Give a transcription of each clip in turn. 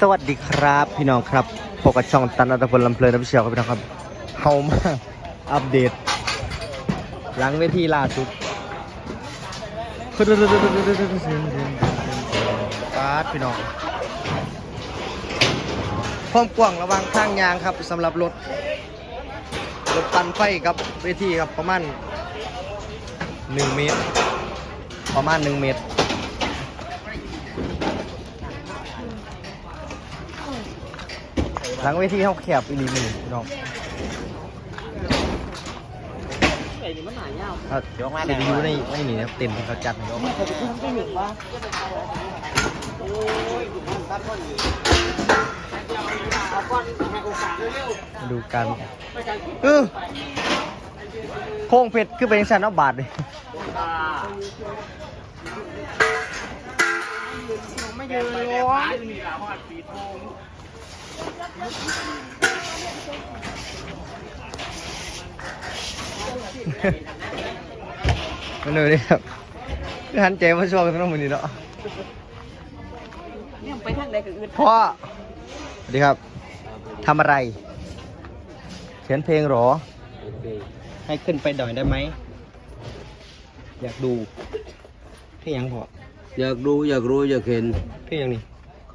สวัสดีครับ พี่น้องครับพบกับช่องตันอัตพลลำเพลินน้ำเชียวครับพี่น้องครับเฮามาอัปเดต หลังเวทีล่าสุดปาดพี่น้องความกว้างระหว่างทางยางครับสำหรับรถรถปั่นไฟกับเวทีครับประมาณ1เมตร ประมาณ 1 เมตร หลังเวทีเขาแคบอีหลีมือพี่น้องไก่นี่มันหนาเงาเขาเดี๋ยวมาเดี๋ยวอยู่ในในนี่นะเต็มที่เขาจัดให้เขาเคยไปขึ้นที่หนึ่งวะโอ้ยตัดก้อนนี้เอาก้อนให้โอกาสเร็วมาดูกันๆไปกันเออโค้งเพชรคือเป็นสันเอาบาทเลยตาไม่ยืนร้อนมีหลาหอดปีโพง มันเลยดิครับคือหันใจมาช่วยกันทั้งหมดนี่เนาะเนี่ยไปทางใดก็อื่นพ่อสวัสดีครับทำอะไร เขียนเพลงเหรอ ให้ขึ้นไปดอยได้ไหม อยากดูเพลงยังพออยากรู้อยากรู้อยากเห็นเพลงยังนี่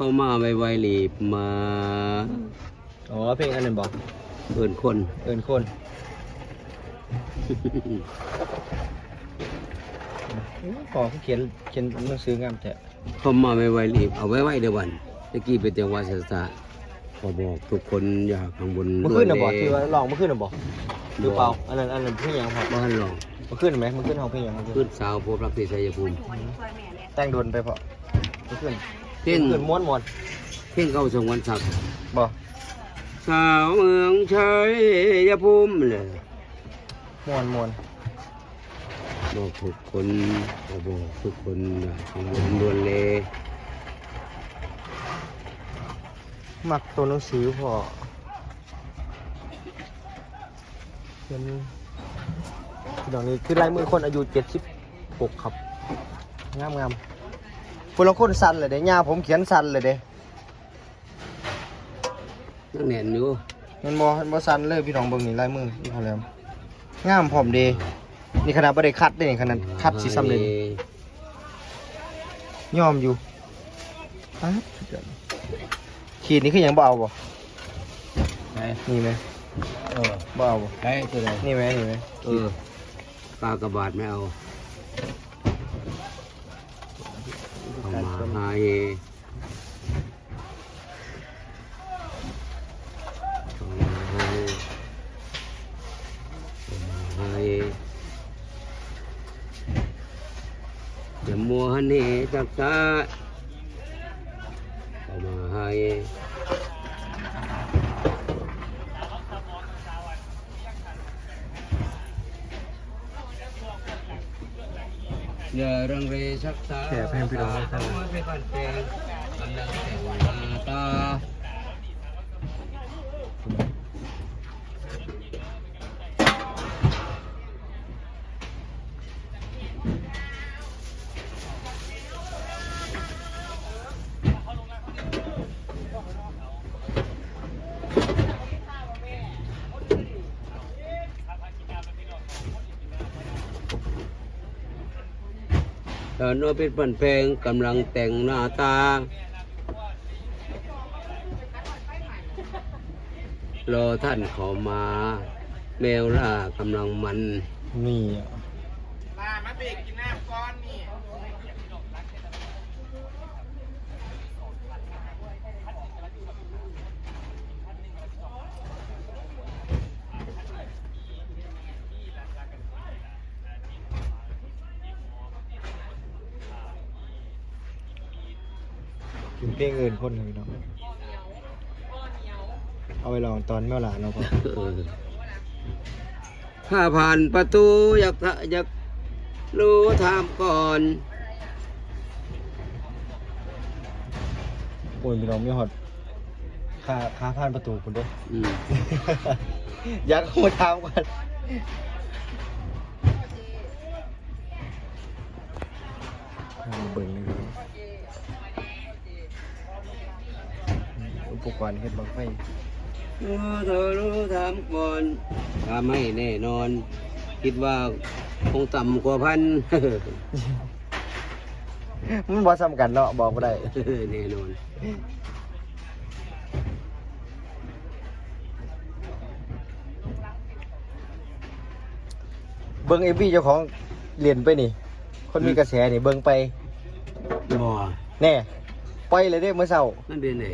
เข้ามาไวๆหลีบมาอ๋อเพลงอันนั้นบอกเอินคน เอินคนพอเขาเขียนเขียนหนังสืองามแท้เข้ามาไวๆหลีบเอาไว้ไว้เดี๋ยววันตะกี้เป็นจังหวะศาสาขอบอกทุกคนอยากข้างบนเมื่อคืนน่ะบอกด้ที่วยว่าลองเมื่อคืนน่ะบอกหรือเปล่าอันนั้นอันนั้นเพลงยังพอบ้านหลองเมื่อคืนเห็นไหมเมื่อคืนห้องเพลงยังเมื่อคืขึ้นนสาวพบรักที่ชัยภูมิแต่งโดนไปพอเมื่อคืน เพ่งเมื่อคืนม้วนม้วนเพ่งเข้าสงวันศักดิ์บอกสาวเมืองชัยภูมิเลยม้วนม้วนบอกทุกคนขอบอกทุกคนอยากข้างบนดวนเลมักตัวหนังสือพอเขียนดอกนี้คือลายมือคนอายุเจ็ดสิบหกครับ งามงาม คนละคนสั้นเลยเด้ย่าผมเขียนสั้นเลยเด้นั่งแน่นอยู่มันบอมันบอสั้นเลยพี่น้องเบิ่งนี่ลายมือนี่พอแล้วงามพร้อมเดนี่ขนาดไม่ได้คัดเด้นี่ขนาดคัดสีซ้ำเลยนี่ยอมอยู่ป๊าดสุดยอดขีดนี่คือหยังบ่เอาบ่ไหนนี่ไหมเออบ่เอาบ่ไหนตัวไหนนี่ไหมนี่ไหมเออปลากระบาดไม่เอา เอามาหาเอามาหาเฮเอามาหาเฮอย่ามัวหันเหจักษาเอามาหาเฮอย่ารังเรชักษาแค่ให้พี่น้องได้ทราบไม่ปั่นแปลงกำลังแต่งหน้าตาตอนเป็นปั่นเพลงกำลังแต่งหน้าตารอท่านเขามา แมวล่ากำลังมัน นี่อะกินเพลงอื่นคนหนึ่งเนาะเอาไปลองตอนเมื่อหลานเนาะพ่อเออถ้าผ่านประตูอยากอยากรู้ถามก่อน โอ้ยพี่น้องมีหอดค่าค่าผ่านประตูคุณด้วย อืมอยากเข้ามาถามก่อนเอามาเบิ่งเลย ปกรณ์เฮ็ดบังไฟรู้เธอรู้ถามก่อนถ้าไม่แน่นอน คิดว่าคงต่ำกว่าพัน มันบ่ซ้ำกันเนาะบอกบ่ได้แน่นอนเบิ่ง MV เจ้าของเรียนไปนี่ คนมีกระแสนี่เบิ่งไปบ่แน่ปล่อยเลยเด้เมื่อเช้ามันเป็นไง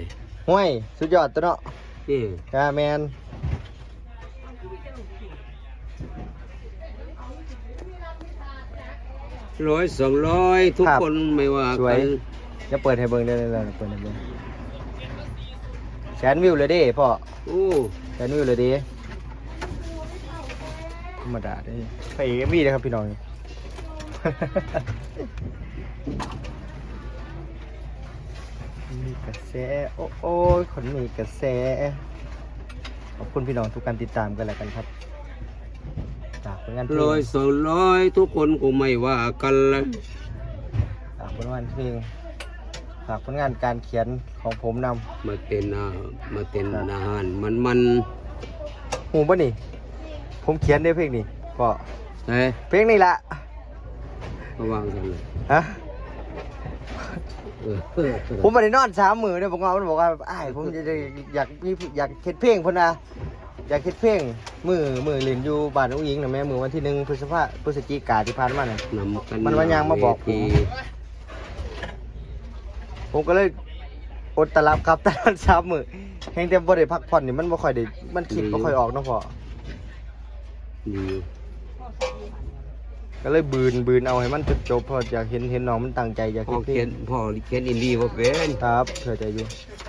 ห้วยสุดยอดตัวเนาะนี่กาแมนร้อยสองร้อยทุกคนไม่ว่าสวกัยนจะเปิดให้เบิ่งได้เลยเปิดให้เบิ่งแสนวิวเลยเด้พ่อโอ้แสนวิวเลยเด้ธรรมดาเด้พระเอก MV นะครับพี่น้อง มี กระแสโอ้โอ้ยคนมีกระแส ขอบคุณพี่น้องทุกการติดตามกันแล้วกันครับฝากผลงานเพลร้อยงสองร้อยทุกคนก็ไม่ว่ากันละฝากผลงานเพลงฝากผลงานการเขียนของผมนมาเป็นอามาเป็นอาหารมันมันำหูป่ะนี่ ผมเขียนได้เพลงนี้ก็เฮ้ยเพลงนี้ละมาวางกันเลยฮะ เออเออเออ ผมมาได้นอนสามมือเนี่ยผมเอามันบอกว่าอ้ายผมจะได้อยากมีอยากเขียนเพลงพนนะอยากเขียนเพลงมือมือเรียนอยู่บ้านอุ้งอิงนะแม่มือวันที่หนึ่งพฤษภาพฤศจิกาที่ผ่านมาเนี่ยนำกันมันวันยังมาบอกผมเวทีผมก็เลยอดตะลับครับตะลับสามมือแห่งแต่บ่ได้พักผ่อนนี่มันบ่ค่อยได้มันคิดบ่ค่อยออกเนาะพ่อดี ก็เลยบืนบืนเอาให้มันจบจบๆเพออยากเห็นเห็นน้องมันตั้งใจอยากพ่อเขียนเพลเขียนงพ่อเขียนอินดี้ว่าเป็นครับเผื่อใจอยู่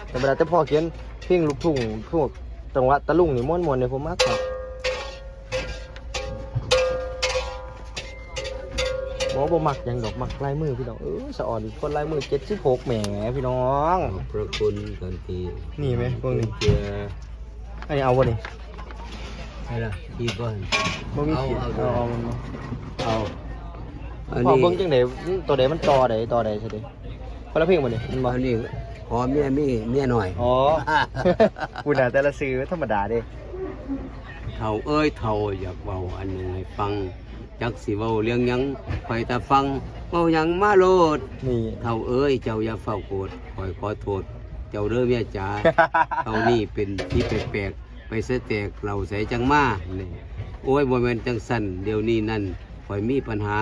แต่เวลาแต่พ่อเขียนเพลงลูกทุ่งพวกจังหวะตะลุงนี่ม่วนๆเนี่ยผมมากครับบ่บ่มักหยังดอกมักลายมือพี่น้องเออสะอ่อนคนลายมือ76แหมพี่น้อง ขอบพระคุณกันทีนี่ไหมพวกนี้ เจ้าอันนี้เอาบ่นี่ ใช่ละทีก่อนบ่มีเอาขีดเอาเอาเอามันมาเอาอันพ่อนี้เบิ่งจังได๋ตัวใดมันต่อใดต่อใดซะดิคนละเพลงบ่นี่มันบ่อันนี้ขอเมียมีเมียหน่อยอ๋อ คุณน่ะแต่ละซื้อธรรมดาเด้เท่าเอ้ยเท่าอยากเบาอันหนึ่งให้ฟังจักสิเว้าเรื่องหยังคอยแต่ฟังเว้าหยังมาโลด นี่ เท่าเอ้ยเจ้าอย่าเฝ้าโกรธคอยขอโทษ เจ้าเด้อเมียจ๋า เท่านี้เป็นที่แปลกๆ ไปเสยแตกเราใส่จังมานี่โอ้ยบ่แม่นจังสั่นเดี๋ยวนี้นั่นคอยมีปัญหา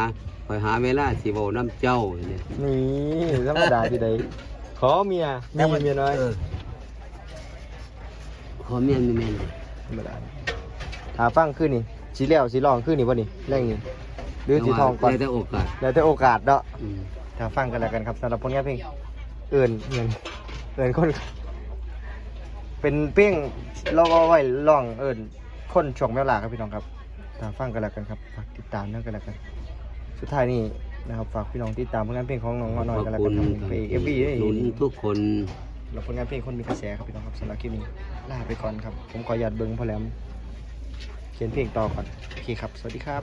คอยหาเวลาสิเว้าน้ำเจ้าเนี่ยนี่ธรรมดาที่ใดขอเมียมีเมียน้อยเขอเมียมีเมียหน่อยธรรมดาถ้าฟังขึ้นนี่สีแล้วสีรองขึ้นนี่บ่นี่แรงนี่หรือสีทองก่อนได้แต่โอกาสแล้วแต่โอกาสเนาะอืมถ้าฟังกันแล้วกันครับสำหรับผลงานเพลงเอินเอินเอินคน เป็นเพลงเราเอาไว้ร้องเอินคนช่วงแมวลาครับพี่น้องครับถ้าฟังกันแล้วกันครับฝากติดตามนั่นกันแล้วกัน สุดท้ายนี่นะครับฝากพี่น้องติดตามผลงานเพลงของน้องงอหน่อยกันแล้วกันครับเพลงเอฟบีหนุนทุกคนแล้วผลงานเพลงคนมีกระแสครับพี่น้องครับสำหรับคลิปนี้ลาไปก่อนครับ ผมขอหยาดเบิ้งพอแหลมเขียนเพลงต่อก่อนโอเคครับ สวัสดีครับ